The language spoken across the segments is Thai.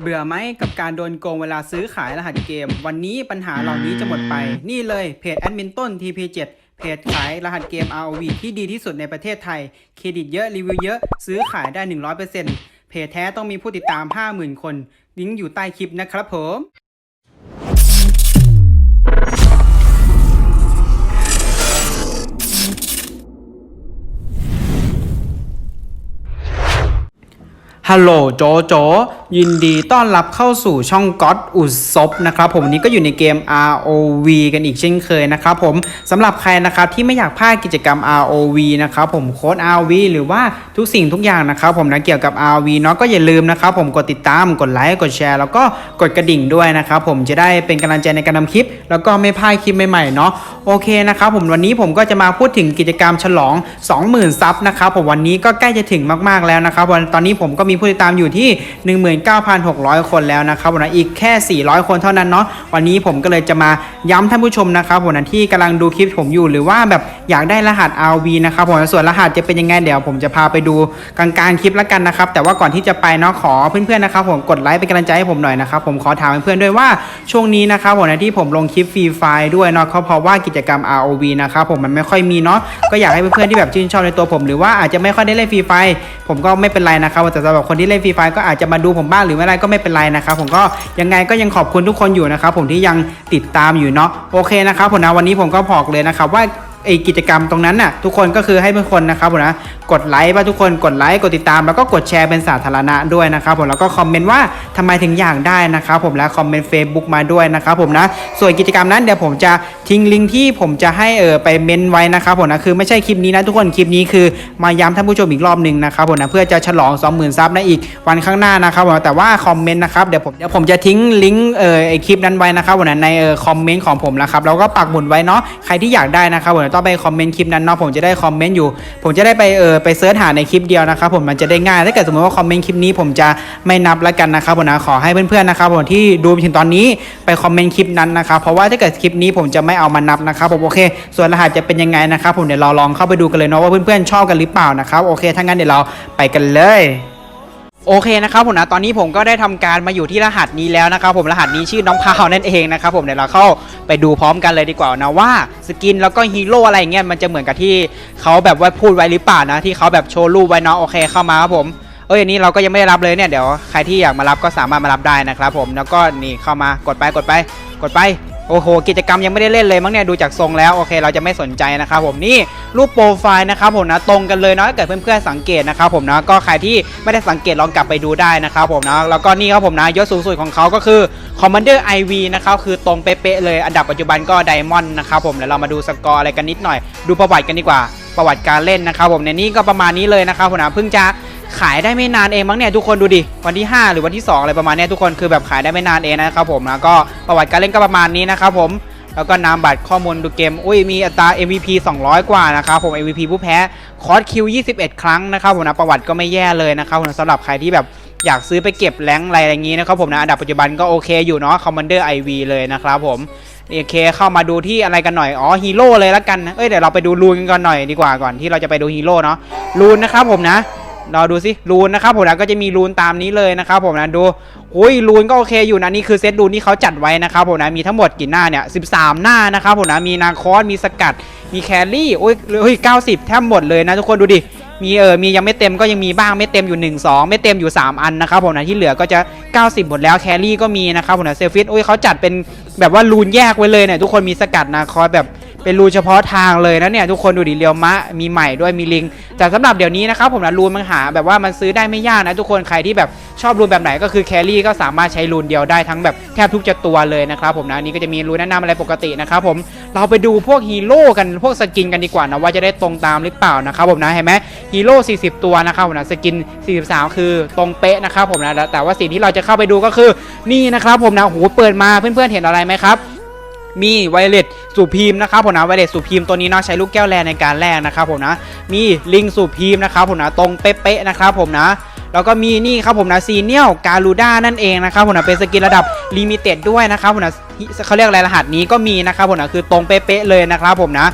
เบื่อไหมกับการโดนโกงเวลาซื้อขายรหัสเกม วันนี้ปัญหาเหล่านี้จะหมดไป นี่เลยเพจแอดมินต้น TP7 เพจขายรหัสเกม ROV ที่ดีที่สุดในประเทศไทย เครดิตเยอะรีวิวเยอะ ซื้อขายได้ 100%เพจแท้ต้องมีผู้ติดตาม 50,000 คนลิงก์อยู่ใต้คลิปนะครับผม ฮัลโหลโจโจยินดีต้อนรับเข้าสู่ช่องก็ d อุศบนะครับผมวันนี้ก็อยู่ในเกม ROV กันอีกเช่นเคยนะครับผมสำหรับใครนะครับที่ไม่อยากพลาดกิจกรรม ROV นะครับผมโค้ด ROV หรือว่าทุกสิ่งทุกอย่างนะครับผมนะเกี่ยวกับ ROV เนาะก็อย่าลืมนะครับผมกดติดตามกดไลค์กดแชร์แล้วก็กดกระดิ่งด้วยนะครับผมจะได้เป็นกำลังใจในการทำคลิป แล้วก็ไม่พลาดคลิปใหม่ๆเนาะโอเคนะครับผมวันนี้ผมก็จะมาพูดถึงกิจกรรมฉลอง 20,000ซับนะครับผมวันนี้ก็ใกล้จะถึงมากๆแล้วนะครับวันตอนนี้ผมก็มีีผู้ติดตามอยู่ที่ 19,600 คนแล้วนะครับวันนั้อีกแค่ 400 คนเท่านั้นเนาะวันนี้ผมก็เลยจะมาย้ำท่านผู้ชมนะครับวันนั้นที่กำลังดูคลิปผมอยู่หรือว่าแบบอยากได้รหัส RV นะครับผมส่วนรหัสจะเป็นยังไงเดี๋ยวผมจะพาไปดูกลางๆคลิปแล้วกันนะครับแต่ว่าก่อนที่จะไปเนาะขอเพื่อนๆนะครับผมกดไลค์เป็นกำลังใจให้ผมหน่อยนะครับผมขอถามเพื่อนๆด้วยว่าช่วงนี้นะครับผมนะที่ผมลงคลิปฟรีไฟด้วยเนาะเขาเพราะว่ากิจกรรม ROV นะครับผมมันไม่ค่อยมีเนาะก็อยากให้เพื่อนๆที่แบบชื่นชอบในตัวผม หรือว่าอาจจะไม่ค่อยได้เล่นฟรีไฟผมก็ไม่เป็นไรนะครับแต่สำหรับคนที่เล่นฟรีไฟล์ก็อาจจะมาดูผมบ้างหรือไม่ไรก็ไม่เป็นไรนะครับผมก็ยังไงก็ยังขอบคุณทุกคนอยู่นะครับผมที่ยังติดตามอยู่เนาะโอเคนะครับผมนะวันนี้ผมก็บอกเลยนะครับว่าไอกิจกรรมตรงนั้นน่ะทุกคนก็คือให้ทุกคนนะครับผมนะกดไลค์ว่าทุกคนกดไลค์กดติดตามแล้วก็กดแชร์เป็นสาธารณะด้วยนะครับผมแล้วก็คอมเมนต์ว่าทำไมถึงอยากได้นะครับผมแล้วคอมเมนต์ Facebook มาด้วยนะครับผมนะส่วนกิจกรรมนั้นเดี๋ยวผมจะทิ้งลิงก์ที่ผมจะให้เออไปเมนไว้นะครับผมนะคือไม่ใช่คลิปนี้นะทุกคนคลิปนี้คือมาย้ำท่านผู้ชมอีกรอบหนึ่งนะครับผมนะเพื่อจะฉลอง 20,000ซับในอีกวันข้างหน้านะครับผมแต่ว่าคอมเมนต์นะครับเดี๋ยวผมเดี๋ยวผมจะทิ้งลิงก์เออไอคลิปนั้นไว้นะครับผมนะในเออคอมเมนต์ของผมนะครับแล้วก็ปักหมุดไว้เนาะใครที่อยากได้นะครับผมต้องไปคอมเมนต์คลิปนั้นเนาะผมจะได้คอมเมนต์อยู่ ผมจะได้ไปเออไปเสิร์ชหาในคลิปเดียวนะครับผมมันจะได้ง่ายถ้าเกิดสมมติว่าคอมเมนต์คลิปนี้ผมจะไม่นับแล้วกันนะครับผมนะขอให้เพื่อนๆนะครับผมที่ดูถึงตอนนี้ไปคอมเมนต์คลิปนั้นนะครับเพราะว่าถ้าเกิดคลิปนี้ผมจะไม่เอามานับนะครับผมโอเค ส่วนรหัสจะเป็นยังไงนะครับผมเดี๋ยวเราลองเข้าไปดูกันเลยเนาะว่าเพื่อนๆชอบกันหรือเปล่านะครับโอเคถ้างั้นเดี๋ยวเราไปกันเลย โอเคนะครับผมนะตอนนี้ผมก็ได้ทำการมาอยู่ที่รหัสนี้แล้วนะครับผมรหัสนี้ชื่อน้องพาวนั่นเองนะครับผมเดี๋ยวเราเข้าไปดูพร้อมกันเลยดีกว่านะว่าสกินแล้วก็ฮีโร่อะไรอย่างเงี้ยมันจะเหมือนกับที่เขาแบบว่าพูดไว้หรือเปล่านะที่เขาแบบโชว์รูปไว้เนาะโอเคเข้ามาครับผมเอ้ยอันนี้เราก็ยังไม่ได้รับเลยเนี่ยเดี๋ยวใครที่อยากมารับก็สามารถมารับได้นะครับผมแล้วก็นี่เข้ามากดไปกดไป กดไป โอ้โห กิจกรรมยังไม่ได้เล่นเลยมั้งเนี่ย ดูจากทรงแล้ว โอเค เราจะไม่สนใจนะครับผมนี่รูปโปรไฟล์นะครับผมนะตรงกันเลยเนาะถ้าเกิดเพื่อนๆสังเกตนะครับผมนะก็ใครที่ไม่ได้สังเกตลองกลับไปดูได้นะครับผมนะแล้วก็นี่ครับผมนะยศสูงสุดของเขาก็คือ Commander IV นะครับคือตรงเป๊ะๆเลยอันดับปัจจุบันก็ไดมอนด์นะครับผมเดี๋ยวเรามาดูสกอร์อะไรกันนิดหน่อย ดูประวัติกันดีกว่าประวัติการเล่นนะครับผมในนี้ก็ประมาณนี้เลยนะครับผมนะเพิ่งจะ ขายได้ไม่นานเองมั้งเนี่ยทุกคนดูดิวันที่ 5 หรือวันที่ 2 อะไรประมาณเนี้ยทุกคนคือแบบขายได้ไม่นานเองนะครับผมนะก็ประวัติการเล่นก็ประมาณนี้นะครับผมแล้วก็นามบัตรข้อมูลดูเกม อุ้ยมีอัตรา MVP 200 กว่านะครับผม MVP ผู้แพ้ คอร์สคิว 21 ครั้งนะครับผมนะประวัติก็ไม่แย่เลยนะครับผมสำหรับใครที่แบบอยากซื้อไปเก็บแรงอะไรอย่างนี้นะครับผมนะอันดับปัจจุบันก็โอเคอยู่เนาะ Commander IV เลยนะครับผมโอเคเข้ามาดูที่อะไรกันหน่อย อ๋อฮีโร่เลยล้วกันนะเอ้ยเดี๋ยวเราไปดูรูนกันก่อนหน่อยดีกว่าก่อนที่เราจะไปดูฮีโร่เนาะรูนนะครับผมนะ เราดูสิรูนนะครับผมนะก็จะมีรูนตามนี้เลยนะครับผมนะดูอุ้ยรูนก็โอเคอยู่นะนี่คือเซตรูนที่เขาจัดไว้นะครับผมนะมีทั้งหมดกี่หน้าเนี่ย13 หน้านะครับผมนะมีนาคอสมีสกัด มีแครี่อุ้ยเฮ้ย90แทบหมดเลยนะทุกคนดูดิมีเออมียังไม่เต็มก็ยังมีบ้างไม่เต็มอยู่ 1 2 ไม่เต็มอยู่ 3 อันนะครับผมนะที่เหลือก็จะ 90 หมดแล้วแครี่ก็มีนะครับผมนะเซลฟิตอุ้ยเขาจัดเป็นแบบว่ารูนแยกไว้เลยเนี่ยทุกคนมีสกัดนาคอสแบบเป็นรูเฉพาะทางเลยนะเนี่ยทุกคนดูดิเรียวมะมีใหม่ด้วยมีลิง แต่สำหรับเดี๋ยวนี้นะครับผมนะรูนมันหาแบบว่ามันซื้อได้ไม่ยากนะทุกคนใครที่แบบชอบรูนแบบไหนก็คือแครี่ก็สามารถใช้รูนเดียวได้ทั้งแบบแทบทุกจะตัวเลยนะครับผมนะนี่ก็จะมีรูนแนะนำอะไรปกตินะครับผมเราไปดูพวกฮีโร่กันพวกสกินกันดีกว่านะว่าจะได้ตรงตามหรือเปล่านะครับผมนะเห็นไหมฮีโร่40 ตัวนะครับผมนะสกิน 43 คือตรงเป๊ะนะครับผมนะแต่ว่าสิ่งที่เราจะเข้าไปดูก็คือนี่นะครับผมนะโหเปิดมาเพื่อนๆเห็นอะไรไหมครับ มีไวเลสสูบพีมนะครับผมนะไวเลสสูบพีมตัวนี้เนาะใช้ลูกแก้วแลในการแลกนะครับผมนะมีลิงสูบพีมนะครับผมนะตรงเป๊ะๆนะครับผมนะแล้วก็มีนี่ครับผมนะซีเนียลการูด้านั่นเองนะครับผมนะเป็นสกินระดับลิมิเต็ดด้วยนะครับผมนะเขาเรียกอะไรรหัสนี้ก็มีนะครับผมนะคือตรงเป๊ะๆเลยนะครับผมนะ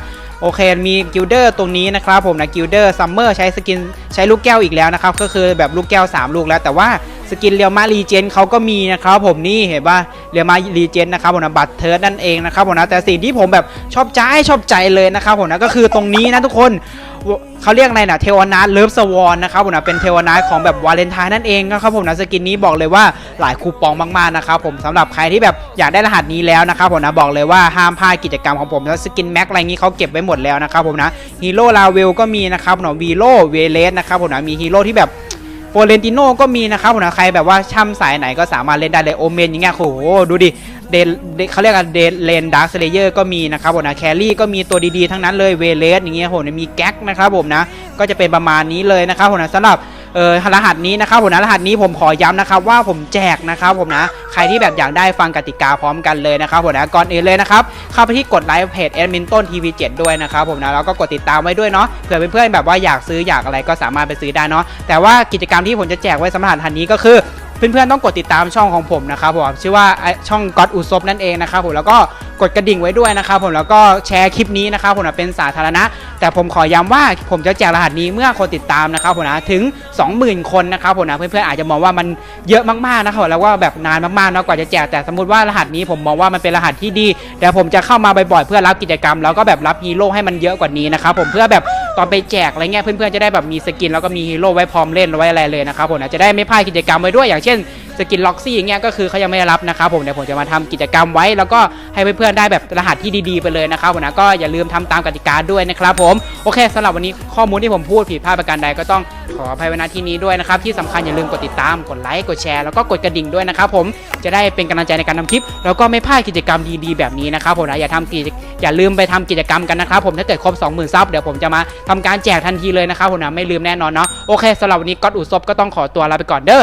โอเค มีกิลเดอร์ตรงนี้นะครับผมนะกิลเดอร์ซัมเมอร์ใช้สกินใช้ลูกแก้วอีกแล้วนะครับ ก็คือแบบลูกแก้ว 3 ลูกแล้ว แต่ว่า สกินเรียวมารีเจนเขาก็มีนะครับผมนี่เห็นป่ะเรียวมารีเจนนะครับผมนะบัตรเทิร์ดนั่นเองนะครับผมนะแต่สิ่งที่ผมแบบชอบใจชอบใจเลยนะครับผมนะก็คือตรงนี้นะทุกคนเขาเรียกอะไรนะเทวนาทเลิฟสวอนนะครับผมนะเป็นเทวนาทของแบบวาเลนไทน์นั่นเองนะครับผมนะสกินนี้บอกเลยว่าหลายคูปองมากๆนะครับผมสำหรับใครที่แบบอยากได้รหัสนี้แล้วนะครับผมนะบอกเลยว่าห้ามพลาดกิจกรรมของผมแล้วสกินแม็กอะไรงี้เขาเก็บไว้หมดแล้วนะครับผมนะฮีโร่ลาเวลก็มีนะครับผมนะวีโร่เวเลสนะครับผมนะมีฮีโร่ที่แบบ โฟเรนติโน่ก็มีนะครับผมนะใครแบบว่าช่ำสายไหนก็สามารถเล่นได้เลยโอเมนอย่างเงี้ยโอ้โหดูดิเดนเขาเรียกกันเดนเลนดาร์คสเลเยอร์ก็มีนะครับผมนะแครี่ก็มีตัวดีๆทั้งนั้นเลยเวเลสอย่างเงี้ยผมมีแก๊กนะครับผมนะก็จะเป็นประมาณนี้เลยนะครับผมนะสำหรับ เออรหัสนี้นะครับผมนะรหัสนี้ผมขอย้ำนะครับว่าผมแจกนะครับผมนะใครที่แบบอยากได้ฟังกติกาพร้อมกันเลยนะครับผมนะก่อนอื่นเลยนะครับเข้าไปที่กดไลค์เพจแอดมินต้นทีวีเด้วยนะครับผมนะแล้วก็กดติดตามไว้ด้วยเนาะเผื่อเพื่อนๆแบบว่าอยากซื้ออยากอะไรก็สามารถไปซื้อได้เนาะแต่ว่ากิจกรรมที่ผมจะแจกไว้สำหรับรหัสนี้ก็คือเพื่อนๆต้องกดติดตามช่องของผมนะครับผมชื่อว่าช่องก็อดอุซบนั่นเองนะครับผมแล้วก็ กดกระดิ่งไว้ด้วยนะครับผมแล้วก็แชร์คลิปนี้นะครับผมนะเป็นสาธารณะ แต่ผมขอย้ำว่าผมจะแจกรหัสนี้เมื่อคนติดตามนะครับผมนะถึง 20,000 คนนะครับผมนะเพื่อนๆอาจจะมองว่ามันเยอะมากๆนะครับแล้วว่าแบบนานมากๆเนาะกว่าจะแจกแต่สมมติว่ารหัสนี้ผมมองว่ามันเป็นรหัสที่ดีเดี๋ยวผมจะเข้ามาบ่อยๆเพื่อรับกิจกรรมแล้วก็แบบรับฮีโร่ให้มันเยอะกว่านี้นะครับผมเพื่อแบบตอนไปแจกอะไรเงี้ยเพื่อนๆจะได้แบบมีสกินแล้วก็มีฮีโร่ไว้พร้อมเล่นไว้อะไรเลยนะครับผมนะจะได้ไม่พลาดกิจกรรมไว้ด้วยอย่างเช่นสกินล็อกซี่อย่างเงี้ยก็คือเขายังไม่รับนะครับผมเดี๋ยวผมจะมาทำกิจกรรมไว้ แล้วก็ให้เพื่อนๆได้แบบรหัสที่ดีๆไปเลยนะครับผมนะก็อย่าลืมทำตามกติกาด้วยนะครับผมโอเคสำหรับวันนี้ข้อมูลที่ผมพูดผิดพลาดประการใดก็ต้องขออภัยไว้ณที่นี้ด้วยนะครับที่สำคัญอย่าลืมกดติดตามกดไลค์กดแชร์แล้วก็กดกระดิ่งด้วยนะครับผมจะได้เป็นกำลังใจในการทำคลิป แล้วก็ไม่พลาดกิจกรรมดีๆแบบนี้นะครับผมนะอย่าทำกิจอย่าลืมไปทำกิจกรรมกันนะครับผมถ้าเกิดครบ 20,000ซับเดี๋ยวผมจะมาทำการแจกทันทีเลยนะครับผมนะไม่ลืมแน่นอนเนาะโอเคสำหรับวันนี้ก็อุศบก็ต้องขอตัวลาไปก่อนเด้อ